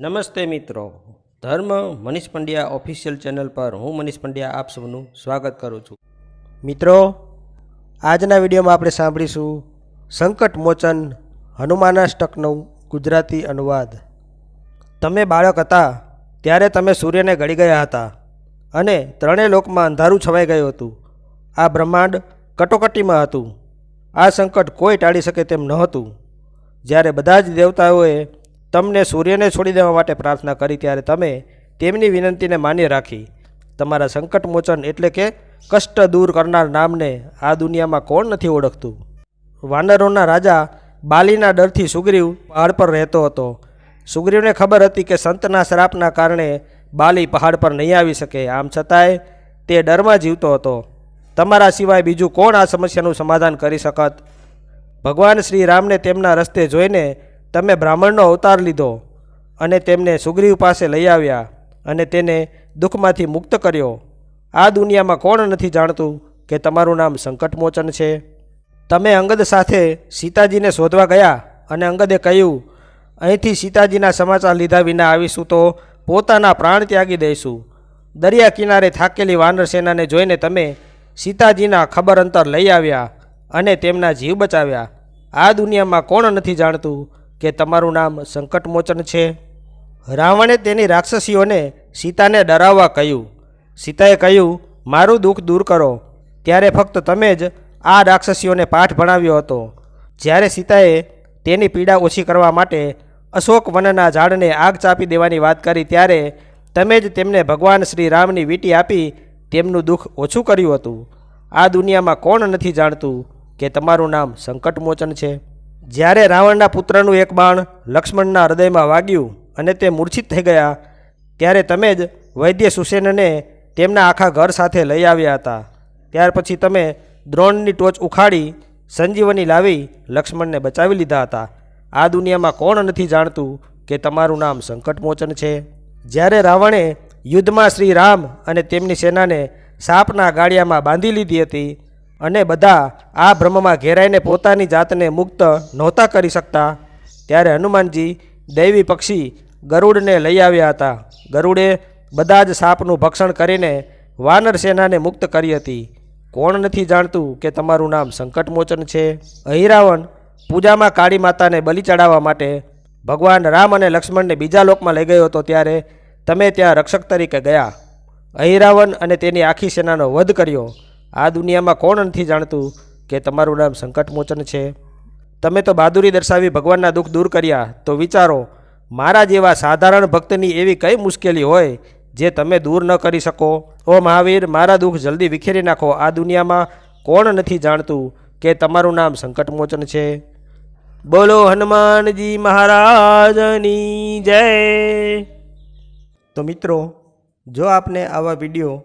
નમસ્તે મિત્રો. ધર્મ મનીષ પંડ્યા ઓફિશિયલ ચેનલ પર હું મનીષ પંડ્યા આપ સૌનું સ્વાગત કરું છું. મિત્રો, આજના વિડીયોમાં આપણે સાંભળીશું સંકટ મોચન હનુમાનાષ્ટકનો ગુજરાતી અનુવાદ. તમે બાળક હતા ત્યારે તમે સૂર્યને ગળી ગયા હતા અને ત્રણેય લોકમાં અંધારું છવાઈ ગયું હતું. આ બ્રહ્માંડ કટોકટીમાં હતું. આ સંકટ કોઈ ટાળી શકે તેમ નહોતું. જ્યારે બધા જ દેવતાઓએ તમને સૂર્યને છોડી દેવા માટે પ્રાર્થના કરી ત્યારે તમે તેમની વિનંતીને માન્ય રાખી. તમારા સંકટ મોચન એટલે કે કષ્ટ દૂર કરનાર નામને આ દુનિયામાં કોણ નથી ઓળખતું? વાનરોના રાજા બાલીના ડરથી સુગ્રીવ પહાડ પર રહેતો હતો. સુગ્રીવને ખબર હતી કે સંતના શ્રાપના કારણે બાલી પહાડ પર નહીં આવી શકે. આમ છતાંય તે ડરમાં જીવતો હતો. તમારા સિવાય બીજું કોણ આ સમસ્યાનું સમાધાન કરી શકત? ભગવાન શ્રી રામને તેમના રસ્તે જોઈને તમે બ્રાહ્મણનો અવતાર લીધો અને તેમને સુગ્રીવ પાસે લઈ આવ્યા અને તેને દુઃખમાંથી મુક્ત કર્યો. આ દુનિયામાં કોણ નથી જાણતું કે તમારું નામ સંકટમોચન છે? તમે અંગદ સાથે સીતાજીને શોધવા ગયા અને અંગદે કહ્યું, અહીંથી સીતાજીના સમાચાર લીધા વિના આવીશું તો પોતાના પ્રાણ ત્યાગી દઈશું. દરિયા કિનારે થાકેલી વાનર સેનાને જોઈને તમે સીતાજીના ખબર અંતર લઈ આવ્યા અને તેમના જીવ બચાવ્યા. આ દુનિયામાં કોણ નથી જાણતું કે તમારું નામ સંકટમોચન છે? રાવણે તેની રાક્ષસીઓને સીતાને ડરાવવા કહ્યું. સીતાએ કહ્યું, મારું દુઃખ દૂર કરો. ત્યારે ફક્ત તમે જ આ રાક્ષસીઓને પાઠ ભણાવ્યો હતો. જ્યારે સીતાએ તેની પીડા ઓછી કરવા માટે અશોક વનના ઝાડને આગ ચાપી દેવાની વાત કરી, ત્યારે તમે જ તેમને ભગવાન શ્રી રામની વીંટી આપી તેમનું દુઃખ ઓછું કર્યું હતું. આ દુનિયામાં કોણ નથી જાણતું કે તમારું નામ સંકટમોચન છે? જ્યારે રાવણના પુત્રનું એક બાણ લક્ષ્મણના હૃદયમાં વાગ્યું અને તે મૂર્છિત થઈ ગયા, ત્યારે તમે જ વૈદ્ય સુસેનને તેમના આખા ઘર સાથે લઈ આવ્યા હતા. ત્યાર પછી તમે દ્રોણની ટોચ ઉખાડી સંજીવની લાવી લક્ષ્મણને બચાવી લીધા હતા. આ દુનિયામાં કોણ નથી જાણતું કે તમારું નામ સંકટમોચન છે? જ્યારે રાવણે યુદ્ધમાં શ્રી રામ અને તેમની સેનાને સાપના ગાડિયામાં બાંધી લીધી હતી અને બધા આ ભ્રમમાં ઘેરાઈને પોતાની જાતને મુક્ત નહોતા કરી શકતા, ત્યારે હનુમાનજી દૈવી પક્ષી ગરુડને લઈ આવ્યા હતા. ગરુડે બધા જ સાપનું ભક્ષણ કરીને વાનર સેનાને મુક્ત કરી હતી. કોણ નથી જાણતું કે તમારું નામ સંકટમોચન છે? અહિરાવણ પૂજામાં કાળી માતાને બલિ ચડાવવા માટે ભગવાન રામ અને લક્ષ્મણને બીજા લોકમાં લઈ ગયો હતો ત્યારે તમે ત્યાં રક્ષક તરીકે ગયા. અહિરાવણ અને તેની આખી સેનાનો વધ કર્યો. આ દુનિયામાં કોણ નથી જાણતું કે તમારું નામ સંકટમોચન છે? તમે તો બહાદુરી દર્શાવી ભગવાનના દુઃખ દૂર કર્યા, તો વિચારો, મારા જેવા સાધારણ ભક્તની એવી કઈ મુશ્કેલી હોય જે તમે દૂર ન કરી શકો? ઓ મહાવીર, મારા દુઃખ જલ્દી વિખેરી નાખો. આ દુનિયામાં કોણ નથી જાણતું કે તમારું નામ સંકટમોચન છે? બોલો હનુમાનજી મહારાજની જય. તો મિત્રો, જો આપને આવા વીડિયો